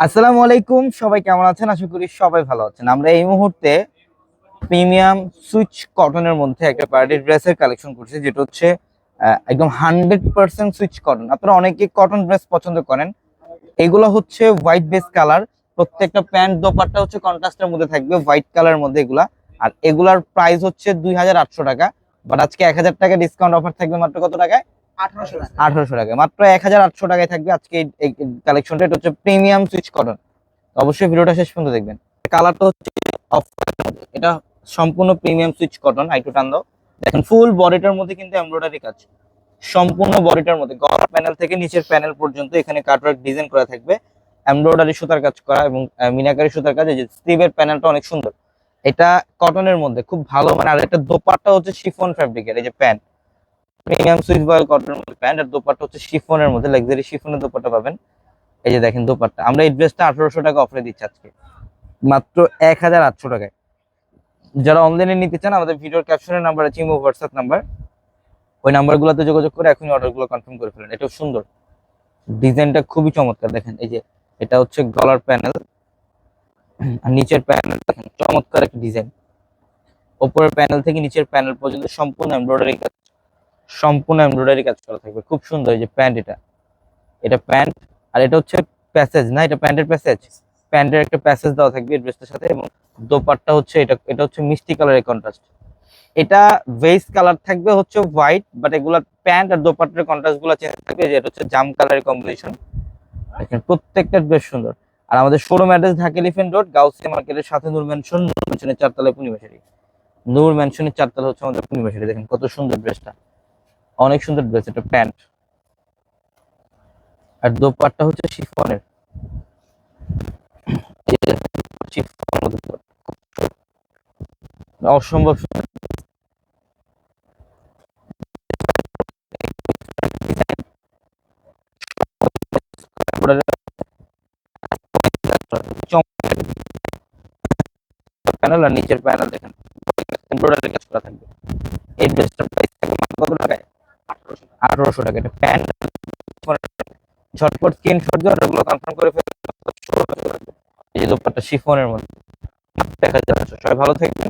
আসসালামু আলাইকুম, সবাই কেমন আছেন? আশা করি সবাই ভালো আছেন। আমরা এই মুহূর্তে প্রিমিয়াম সুইচ কটনের মধ্যে একটা পার্টি ড্রেসের কালেকশন করছি, যেটা হচ্ছে একদম হান্ড্রেড পার্সেন্ট সুইচ কটন। আপনারা অনেকে কটন ড্রেস পছন্দ করেন। এগুলো হচ্ছে হোয়াইট বেস কালার প্রত্যেকটা প্যান্ট দোপাট্টা হচ্ছে কন্ট্রাস্টের মধ্যে থাকবে হোয়াইট কালার মধ্যে এগুলা। আর এগুলার প্রাইস হচ্ছে দুই হাজার আটশো টাকা। বাট আজকে এক হাজার টাকা ডিসকাউন্ট অফার থাকবে মাত্র কত টাকায়? আঠারোশো টাকা। মাত্র এক হাজার আটশো টাকায় থাকবে আজকে এই কালেকশনটা এটা হচ্ছে প্রিমিয়াম সুইচ কটন অবশ্যই ভিডিওটা শেষ পর্যন্ত দেখবেন। কালারটা হচ্ছে অফ এটা সম্পূর্ণ প্রিমিয়াম সুইচ কটন আইটু টান দাও দেখেন ফুল বডিটার মধ্যে কিন্তু এমব্রয়ডারি কাজ। সম্পূর্ণ বডিটার মধ্যে। গলার প্যানেল থেকে নিচের প্যানেল পর্যন্ত এখানে কাটওয়ার্ক ডিজাইন করা থাকবে। এমব্রয়ডারি সুতার কাজ করা এবং মিনাকারি সুতার কাজ। এই যে স্লিভের প্যানেলটা অনেক সুন্দর। এটা কটনের মধ্যে। খুব ভালো। মানে আর এটা দোপাট্টা হচ্ছে শিফন ফ্যাব্রিকের এই যে প্যান্ট প্রিমিয়াম সুইচ বয়েল কটনের মধ্যে প্যান্ট আর দোপাট্টা হচ্ছে শিফনের মধ্যে লাক্সারি শিফনের দোপাট্টা পাবেন। এই যে দেখেন দোপাট্টা। আমরা এই ড্রেসটা আঠারোশো টাকা অফারে দিচ্ছি আজকে। মাত্র এক হাজার আটশো টাকায়। যারা অনলাইনে নিতে চান, আমাদের ভিডিওর ক্যাপশনের নাম্বার আছে, ইমো হোয়াটসঅ্যাপ নাম্বার ওই নাম্বারগুলোতে যোগাযোগ করে এখনই অর্ডারগুলো কনফার্ম করে ফেলেন। এটাও সুন্দর। ডিজাইনটা খুবই চমৎকার, দেখেন। এই যে, এটা হচ্ছে গলার প্যানেল আর নিচের প্যানেল দেখেন, চমৎকার একটা ডিজাইন। ওপরের প্যানেল থেকে নিচের প্যানেল পর্যন্ত সম্পূর্ণ এমব্রয়ডারি কাজ সম্পূর্ণ এমব্রয়ডারি কাজ করা থাকবে। খুব সুন্দর এই যে প্যান্ট এটা। এটা প্যান্ট, আর এটা হচ্ছে প্যাসেজ না? এটা প্যান্টের প্যাসেজ প্যান্টের একটা প্যাসেজ দেওয়া থাকবে ড্রেসটার সাথে এবং দোপাট্টা হচ্ছে এটা এটা হচ্ছে মিষ্টি কালারের কন্ট্রাস্ট এটা ভেস কালার থাকবে হচ্ছে হোয়াইট বাট এগুলা প্যান্ট আর দোপাট্টার কন্ট্রাস্টগুলো চেঞ্জ থাকবে যেটা হচ্ছে জাম কালারের কম্বিনেশন দেখেন, প্রত্যেকটা ড্রেস সুন্দর। আর আমাদের showroom address Dhaka elephant road Gausia মার্কেটের সাথে নূর ম্যানশন নূর ম্যানশনের চারতলায় পূর্ণিমাশারি নূর ম্যানশনের চারতলা হচ্ছে আমাদের পূর্ণিমাশারি দেখেন কত সুন্দর ড্রেসটা অনেক সুন্দর ড্রেস এটা প্যান্ট আর দোপাট্টা হচ্ছে শিফনের। অসম্ভব প্যানেল আর নিচের প্যানেল দেখেন। এই ড্রেসটার প্রাইস থাকবে মাত্র কত টাকায় আঠারোশো টাকা এটা প্যান্ট ঝটপট স্ক্রিনশট দিয়ে ওগুলো কনফার্ম করে ফেলবেন এই যে দোপাট্টা শিফনের মধ্যে। দেখা যাচ্ছে। সবাই ভালো থাকবেন।